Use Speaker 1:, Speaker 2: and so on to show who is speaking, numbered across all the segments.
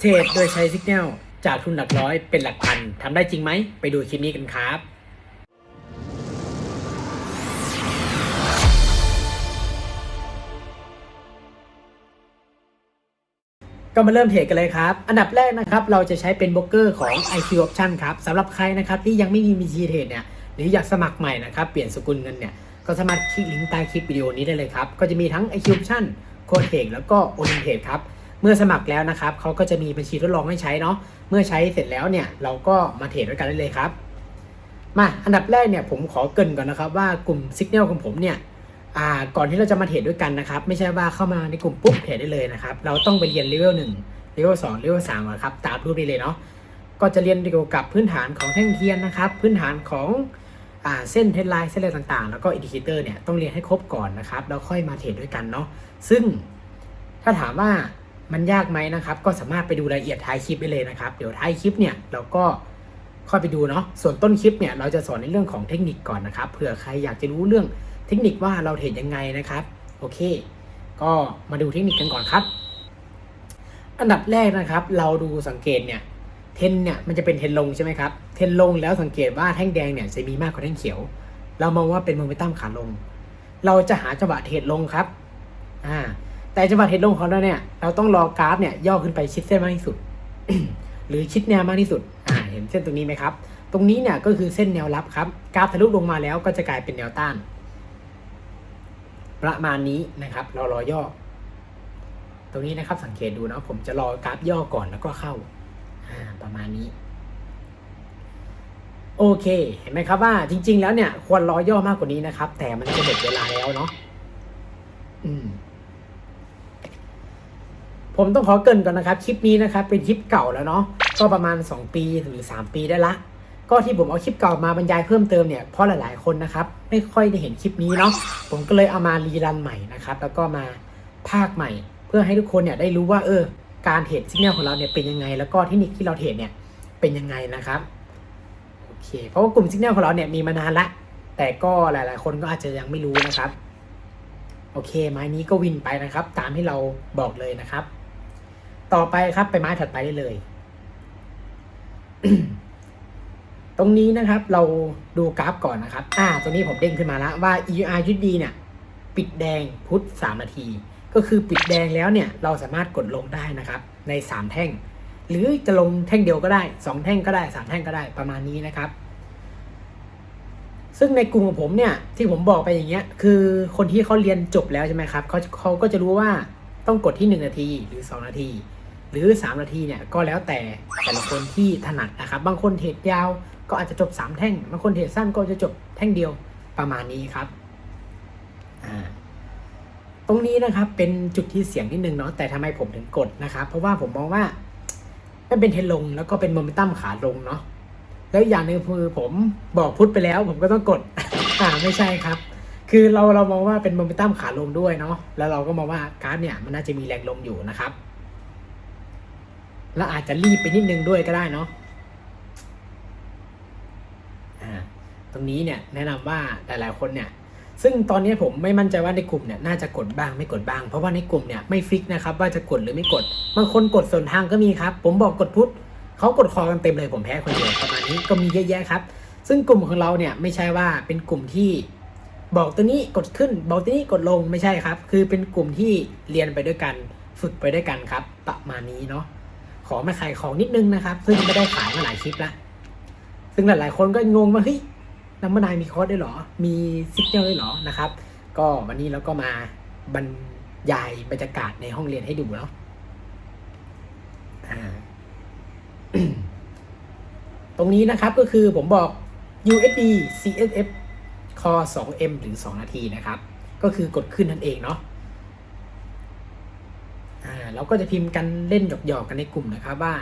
Speaker 1: เทรดโดยใช้สิกแนลจากทุนหลักร้อยเป็นหลักพันทำได้จริงไหม ไปดูคลิปนี้กันครับก็มาเริ่มเทรดกันเลยครับ อันดับแรกนะครับ เราจะใช้เป็นโบรกเกอร์ของ IQ Option ครับสำหรับใครนะครับที่ยังไม่มีบัญชีเทรดเนี่ย หรืออยากสมัครใหม่นะครับ เปลี่ยนสกุลเงินเนี่ย ก็สามารถคลิกลิงก์ใต้คลิปวิดีโอนี้ได้เลยครับ ก็จะมีทั้ง IQ Option โคดเทรดแล้วก็ o n i n t r a d e ครับ มื่อสมัครแล้วนะครับเขาก็จะมีบัญชีทดลองให้ใช้เนาะเมื่อใช้เสร็จแล้วเนี่ยเราก็มาเทรดด้วยกันได้เลยครับ มาอันดับแรกเนี่ยผมขอเกินก่อนนะครับว่ากลุ่ม Signal ของผมเนี่ยอ่าก่อนที่เราจะมาเทรดด้วยกันนะครับ ไม่ใช่ว่าเข้ามาในกลุ่มปุ๊บเทรดได้เลยนะครับ เราต้องไปเรียนเลเวลหนึ่งเลเวลสองเลเวลสามก่อนครับตามรูปนี้เลยเนาะก็จะเรียนเกี่ยวกับพื้นฐานของแท่งเทียนนะครับ พื้นฐานของอ่าเส้นเทรนไลน์เส้นอะไรต่างๆ แล้วก็อินดิเคเตอร์เนี่ยต้องเรียนให้ครบก่อนนะครับแล้วค่อยมาเทรดด้วยกันเนาะซึ่งถ้าถามว่า มันยากไหมนะครับ ก็สามารถไปดูรายละเอียดท้ายคลิปได้เลยนะครับ เดี๋ยวท้ายคลิปเนี่ยเราก็ค่อยไปดูเนาะ ส่วนต้นคลิปเนี่ยเราจะสอนในเรื่องของเทคนิคก่อนนะครับ เผื่อใครอยากจะรู้เรื่องเทคนิคว่าเราเทรดยังไงนะครับ โอเค ก็มาดูเทคนิคกันก่อนครับ อันดับแรกนะครับ เราดูสังเกตเนี่ย เทนเนี่ยมันจะเป็นเทนลงใช่ไหมครับ เทนลงแล้วสังเกตว่าแท่งแดงเนี่ยจะมีมากกว่าแท่งเขียว เรามองว่าเป็นโมเมนตัมขาลง เราจะหาจังหวะเทรดลงครับ อ่า แต่จังหวะเทรดลงของเราเนี่ย เราต้องรอกราฟเนี่ยย่อขึ้นไปชิดเส้นมากที่สุด หรือชิดแนวมากที่สุด อ่า เห็นเส้นตรงนี้ไหมครับ ตรงนี้เนี่ยก็คือเส้นแนวรับครับ กราฟทะลุลงมาแล้วก็จะกลายเป็นแนวต้าน ประมาณนี้นะครับ เรารอย่อ ตรงนี้นะครับสังเกตดูนะผมจะรอกราฟย่อก่อนแล้วก็เข้า อ่า ประมาณนี้โอเค เห็นไหมครับว่าจริง ๆ แล้วเนี่ยควรรอย่อมากกว่านี้นะครับ แต่มันจะหมดเวลาแล้วเนาะอืม ผมต้องขอเกินก่อนนะครับคลิปนี้นะครับเป็นคลิปเก่าแล้วเนาะก็ประมาณ 2 ปีหรือ 3 ปีได้ละ ก็ที่ผมเอาคลิปเก่ามาบรรยายเพิ่มเติมเนี่ยเพราะหลาย ๆคนนะครับไม่ค่อยได้เห็นคลิปนี้เนาะผมก็เลยเอามารีรันใหม่นะครับแล้วก็มาภาคใหม่ เพื่อให้ทุกคนเนี่ยได้รู้ว่าเออการเทรดสิกแนลของเราเนี่ยเป็นยังไง แล้วก็เทคนิคที่เราเทรดเนี่ยเป็นยังไงนะครับโอเคเพราะว่ากลุ่มสิกแนลของเราเนี่ยมีมานานละ แต่ก็หลาย ๆ คนก็อาจจะยังไม่รู้นะครับโอเคไม้นี้ก็วินไปนะครับ ตามที่เราบอกเลยนะครับ ต่อไปครับไปไม้ถัดไปได้เลย ตรงนี้นะครับ เราดูกราฟก่อนนะครับ อ่าตรงนี้ผมเด้งขึ้นมาแล้วว่า ER USD เนี่ย ปิดแดงพุทธ3นาที ก็คือปิดแดงแล้วเนี่ย เราสามารถกดลงได้นะครับ ใน 3 แท่ง หรือจะลงแท่งเดียวก็ได้ 2 แท่งก็ได้ 3 แท่งก็ได้ประมาณนี้นะครับ ซึ่งในกลุ่มของผมเนี่ย ที่ผมบอกไปอย่างเงี้ย คือคนที่เขาเรียนจบแล้วใช่ไหมครับเขาเขาก็จะรู้ว่าต้องกดที่ 1 นาทีหรือ 2 นาที หรือ 3 นาทีเนี่ยก็แล้วแต่แต่ละคนที่ถนัดนะครับ บางคนเทรดยาวก็อาจจะจบ 3 แท่ง บางคนเทรดสั้นก็จะจบแท่งเดียวประมาณนี้ครับตรงนี้นะครับเป็นจุดที่เสี่ยงนิดนึงเนาะแต่ทำไมผมถึงกดนะครับ เพราะว่าผมมองว่ามันเป็นเทรนลงแล้วก็เป็นโมเมนตัมขาลงเนาะแล้วอย่างหนึ่งคือผมบอกพุทธไปแล้ว ผมก็ต้องกดอ่าไม่ใช่ครับ คือเราเรามองว่าเป็นโมเมนตัมขาลงด้วยเนาะแล้วเราก็มองว่ากราฟเนี่ยมันน่าจะมีแรงลงอยู่นะครับ แล้วอาจจะรีบไปนิดนึงด้วยก็ได้เนาะตรงนี้เนี่ยแนะนำว่าหลายๆคนเนี่ยซึ่งตอนนี้ผมไม่มั่นใจว่าในกลุ่มเนี่ยน่าจะกดบ้างไม่กดบ้าง เพราะว่าในกลุ่มเนี่ยไม่ฟิกนะครับว่าจะกดหรือไม่กดบางคนกดส่วนทางก็มีครับ ผมบอกกดพุทธเขากดคอกันเต็มเลยผมแพ้คนเดียวประมาณนี้ก็มีเยอะแยะครับ ซึ่งกลุ่มของเราเนี่ยไม่ใช่ว่าเป็นกลุ่มที่บอกตัวนี้กดขึ้น บอกตัวนี้กดลงไม่ใช่ครับ คือเป็นกลุ่มที่เรียนไปด้วยกันฝึกไปด้วยกันครับ ประมาณนี้เนาะ ขอมาขายของนิดนึงนะครับซึ่งไม่ได้ขายมาหลายคลิปล้วซึ่งหลาย ๆ คนก็งงว่าเฮ้ยน้ำมันายมีคอร์สด้วยหรอ มีซิกเนลด้วยหรอนะครับ ก็วันนี้เราก็มาบรรยายบรรยากาศในห้องเรียนให้ดูเนาะตรงนี้นะครับก็คือผมบอก USD CSF Core 2M หรือ 2 นาทีนะครับ ก็คือกดขึ้นนั่นเองเนาะ เราก็จะพิมพ์กันเล่นหยอกๆกันในกลุ่มนะครับว่า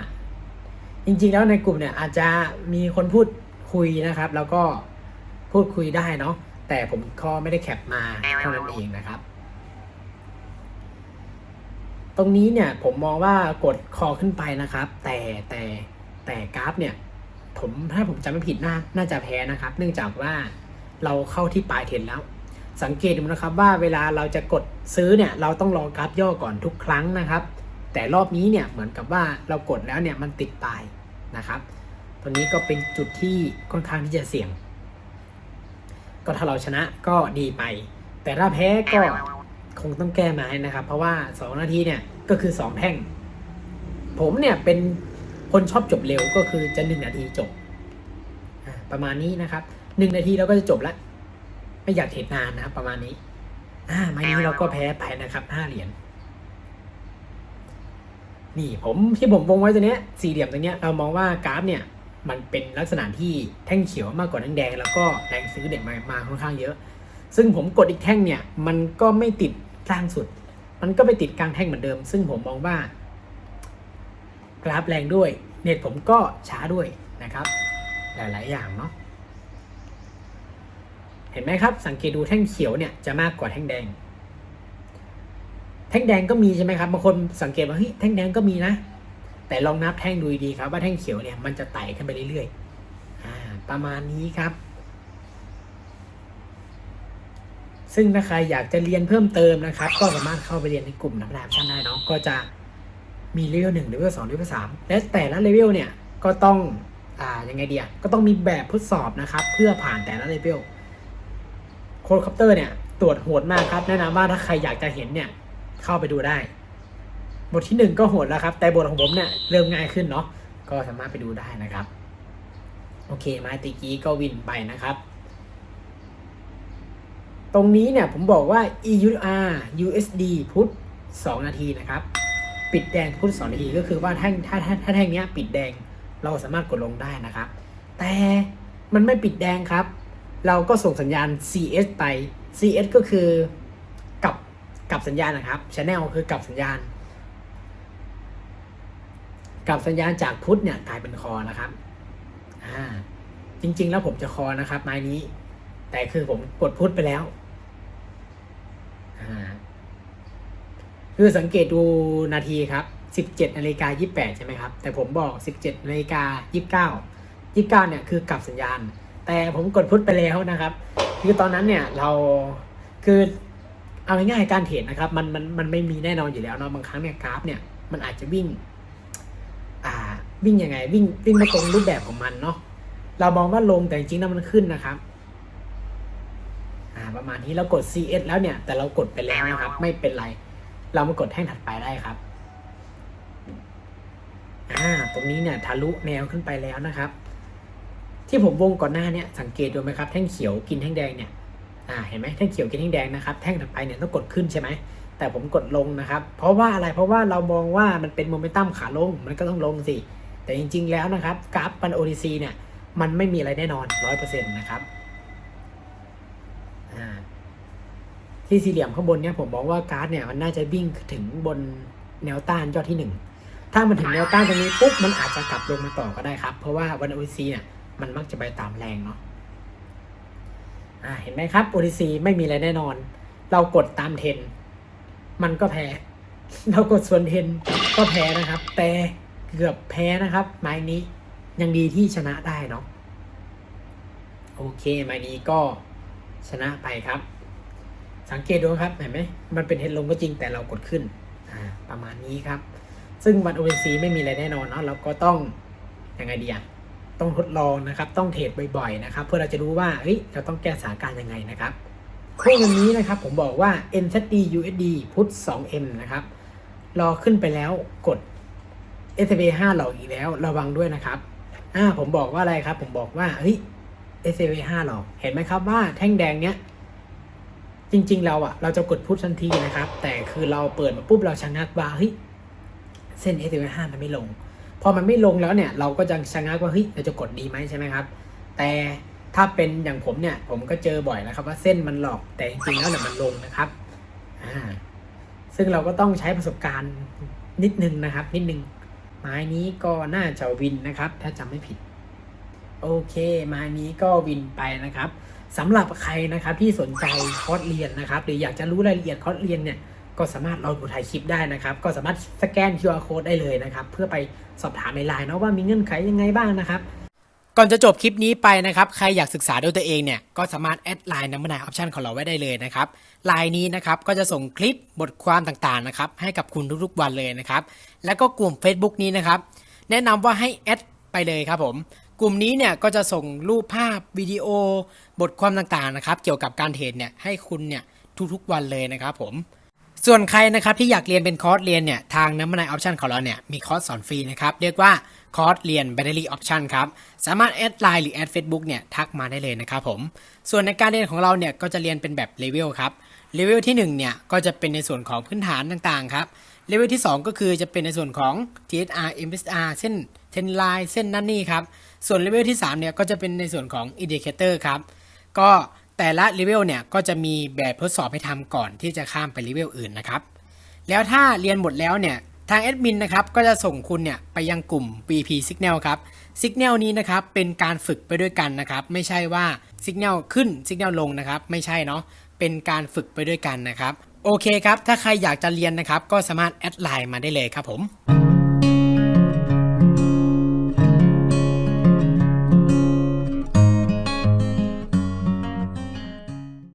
Speaker 1: จริงๆแล้วในกลุ่มเนี่ยอาจจะมีคนพูดคุยนะครับ แล้วก็พูดคุยได้เนาะแต่ผมก็ไม่ได้แคปมาเท่านั้นเองนะครับ ตรงนี้เนี่ยผมมองว่ากดคอขึ้นไปนะครับ แต่แต่แต่กราฟเนี่ย ผมถ้าผมจำไม่ผิดน่าน่าจะแพ้นะครับ เนื่องจากว่าเราเข้าที่ปลายเทรนแล้ว สังเกตดูนะครับว่าเวลาเราจะกดซื้อเนี่ยเราต้องรอกราฟย่อก่อนทุกครั้งนะครับ แต่รอบนี้เนี่ยเหมือนกับว่าเรากดแล้วเนี่ยมันติดตายนะครับตัวนี้ก็เป็นจุดที่ค่อนข้างที่จะเสี่ยง ก็ถ้าเราชนะก็ดีไป แต่ถ้าแพ้ก็คงต้องแก้ไม้นะครับ เพราะว่า 2 นาทีเนี่ยก็คือ 2 แท่ง ผมเนี่ยเป็นคนชอบจบเร็วก็คือจะ 1 นาทีจบ ประมาณนี้นะครับ 1 นาทีเราก็จะจบแล้ว ไม่อยากเทรดนานนะครับประมาณนี้อ่าไม้นี้เราก็แพ้ไปนะครับ5เหรียญนี่ผมที่ผมวงไว้ตัวเนี้ยสี่เหลี่ยมตัวเนี้ยเรามองว่ากราฟเนี่ยมันเป็นลักษณะที่แท่งเขียวมากกว่าแท่งแดง แล้วก็แรงซื้อเนี่ยมามาค่อนข้างเยอะ ซึ่งผมกดอีกแท่งเนี่ย มันก็ไม่ติดล่างสุด มันก็ไปติดกลางแท่งเหมือนเดิม ซึ่งผมมองว่า กราฟแรงด้วย เน็ตผมก็ช้าด้วยนะครับ หลาย ๆ อย่างเนาะ เห็นไหมครับ สังเกตดูแท่งเขียวเนี่ยจะมากกว่าแท่งแดง แท่งแดงก็มีใช่ไหมครับบางคนสังเกตว่าเฮ้ยแท่งแดงก็มีนะ แต่ลองนับแท่งดูดีครับว่าแท่งเขียวเนี่ยมันจะไต่ขึ้นไปเรื่อยๆอ่าประมาณนี้ครับ ซึ่งถ้าใครอยากจะเรียนเพิ่มเติมนะครับ ก็สามารถเข้าไปเรียนในกลุ่มนักดาบชั้นได้เนาะก็จะมีเลเวลหนึ่งเลเวลสองเลเวลสามและแต่ละเลเวลเนี่ยก็ต้องอ่ายังไงเดียก็ต้องมีแบบทดสอบนะครับ เพื่อผ่านแต่ละเลเวล โค้ดคอปเตอร์เนี่ยตรวจโหดมากครับ แนะนำว่าถ้าใครอยากจะเห็นเนี่ยเข้าไปดูได้ บทที่หนึ่งก็โหดแล้วครับ แต่บทของผมเนี่ยเริ่มง่ายขึ้นเนาะก็สามารถไปดูได้นะครับ โอเคม้ตีกี้ก็วินไปนะครับ ตรงนี้เนี่ยผมบอกว่า EUR USD พุทธ2นาทีนะครับ ปิดแดงพุทธ2นาทีก็คือว่าถ้าถ้าถ้าถ้าแท่งเนี้ยปิดแดงเราสามารถกดลงได้นะครับ แต่มันไม่ปิดแดงครับ เราก็ส่งสัญญาณ CS ไป CS ก็คือกลับกลับสัญญาณนะครับ Channel คือกลับสัญญาณกลับสัญญาณจากพุทธเนี่ยกลายเป็นคอนะครับอ่าจริง ๆ แล้วผมจะคอนะครับ ไม้นี้ แต่คือผมกดพุทธไปแล้วอ่าคือสังเกตดูนาทีครับ 17นาฬิกา28 ใช่ไหมครับ แต่ผมบอก 17นาฬิกา29 29เนี่ยคือกลับสัญญาณ แต่ผมกดพุทธไปแล้วนะครับ คือตอนนั้นเนี่ยเราคือเอาง่ายๆการเทรดนะครับมันมันมันไม่มีแน่นอนอยู่แล้วเนาะบางครั้งเนี่ยกราฟเนี่ยมันอาจจะวิ่ง อ่าวิ่งยังไง วิ่งวิ่งไม่ตรงรูปแบบของมันเนาะเรามองว่าลงแต่จริงๆแล้วมันขึ้นนะครับอ่าประมาณนี้เรากด CS แล้วเนี่ย แต่เรากดไปแล้วนะครับ ไม่เป็นไร เรามากดแท่งถัดไปได้ครับอ่าตรงนี้เนี่ยทะลุแนวขึ้นไปแล้วนะครับ ที่ผมวงก่อนหน้าเนี่ยสังเกตดูไหมครับแท่งเขียวกินแท่งแดงเนี่ยอ่าเห็นไหมแท่งเขียวกินแท่งแดงนะครับแท่งถัดไปเนี่ยต้องกดขึ้นใช่ไหมแต่ผมกดลงนะครับ เพราะว่าอะไรเพราะว่าเรามองว่ามันเป็นโมเมนตัมขาลงมันก็ต้องลงสิ แต่จริง ๆ แล้วนะครับกราฟปันโอดีซีเนี่ยมันไม่มีอะไรแน่นอนร้อยเปอร์เซ็นต์นะครับที่สี่เหลี่ยมข้างบนเนี่ยผมบอกว่ากราฟเนี่ยมันน่าจะวิ่งถึงบนแนวต้านยอดที่หนึ่งถ้ามันถึงแนวต้านตรงนี้ปุ๊บมันอาจจะกลับลงมาต่อก็ได้ครับ เพราะว่าวันโอดีซีเนี่ย มันมักจะไปตามแรงเนาะอ่าเห็นไหมครับโอดีซีไม่มีอะไรแน่นอน เรากดตามเทน มันก็แพ้ เรากดส่วนเทนก็แพ้นะครับ แต่เกือบแพ้นะครับไม้นี้ยังดีที่ชนะได้เนาะโอเคไม้นี้ก็ชนะไปครับ สังเกตดูครับเห็นไหมมันเป็นเฮดลงก็จริงแต่เรากดขึ้นอ่าประมาณนี้ครับ ซึ่งวันโอเซีไม่มีอะไรแน่นอนเนาะเราก็ต้องยังไงดีอะ ต้องทดลองนะครับ ต้องเทรดบ่อยๆนะครับ เพื่อเราจะรู้ว่าเฮ้ยเราต้องแก้สถานการณ์ยังไงนะครับคู่กันนี้นะครับผมบอกว่า NZD USD พุท 2M นะครับรอขึ้นไปแล้วกด SB 5หลอกอีกแล้วระวังด้วยนะครับอ่าผมบอกว่าอะไรครับ ผมบอกว่าเฮ้ย SB 5หลอกเห็นไหมครับว่าแท่งแดงเนี้ยจริง ๆ เราอะเราจะกดพุททันทีนะครับ แต่คือเราเปิดมาปุ๊บเราชะงักว่าเฮ้ยเส้น SB 5มันไม่ลง พอมันไม่ลงแล้วเนี่ยเราก็จะชะงักว่าเฮ้ยเราจะกดดีไหมใช่ไหมครับ แต่ถ้าเป็นอย่างผมเนี่ยผมก็เจอบ่อยนะครับว่าเส้นมันหลอกแต่จริงๆแล้วเนี่ยมันลงนะครับอ่าซึ่งเราก็ต้องใช้ประสบการณ์นิดนึงนะครับ นิดนึงไม้นี้ก็น่าจะวินนะครับ ถ้าจำไม่ผิด โอเคไม้นี้ก็วินไปนะครับสำหรับใครนะครับที่สนใจคอร์สเรียนนะครับ หรืออยากจะรู้รายละเอียดคอร์สเรียนเนี่ย ก็สามารถเราดูถ่ายคลิปได้นะครับ ก็สามารถสแกน QR code ได้เลยนะครับ เพื่อไปสอบถามในไลน์เนาะว่ามีเงื่อนไขยังไงบ้างนะครับ ก่อนจะจบคลิปนี้ไปนะครับ ใครอยากศึกษาด้วยตัวเองเนี่ย ก็สามารถแอดไลน์น้ำมันายออปชันของเราไว้ได้เลยนะครับ ไลน์นี้นะครับ ก็จะส่งคลิปบทความต่างๆนะครับ ให้กับคุณทุกๆวันเลยนะครับ แล้วก็กลุ่ม Facebook นี้นะครับ แนะนำว่าให้แอดไปเลยครับผม กลุ่มนี้เนี่ยก็จะส่งรูปภาพวิดีโอ บทความต่างๆนะครับ เกี่ยวกับการเทรดเนี่ยให้คุณเนี่ยทุกๆวันเลยนะครับผม ส่วนใครนะครับที่อยากเรียนเป็นคอร์สเรียนเนี่ยทางน้ำมันายออปชันของเราเนี่ยมีคอร์สสอนฟรีนะครับเรียกว่าคอร์สเรียน Battery Option ครับสามารถแอดไลน์หรือแอด Facebook เนี่ยทักมาได้เลยนะครับผมส่วนในการเรียนของเราเนี่ยก็จะเรียนเป็นแบบเลเวลครับเลเวลที่1เนี่ยก็จะเป็นในส่วนของพื้นฐานต่างๆครับเลเวลที่ 2 ก็คือจะเป็นในส่วนของ TSR MSR เส้นเทนไลน์เส้นนั่นนี่ครับส่วนเลเวลที่3เนี่ยก็จะเป็นในส่วนของ Indicator ครับก็ แต่ละเลเวลเนี่ยก็จะมีแบบทดสอบให้ทำก่อนที่จะข้ามไปเลเวลอื่นนะครับ แล้วถ้าเรียนหมดแล้วเนี่ยทางแอดมินนะครับก็จะส่งคุณเนี่ยไปยังกลุ่ม VP Signal ครับ Signal นี้นะครับเป็นการฝึกไปด้วยกันนะครับ ไม่ใช่ว่า Signal ขึ้น Signal ลงนะครับ ไม่ใช่เนาะเป็นการฝึกไปด้วยกันนะครับ โอเคครับ ถ้าใครอยากจะเรียนนะครับ ก็สามารถแอดไลน์มาได้เลยครับผม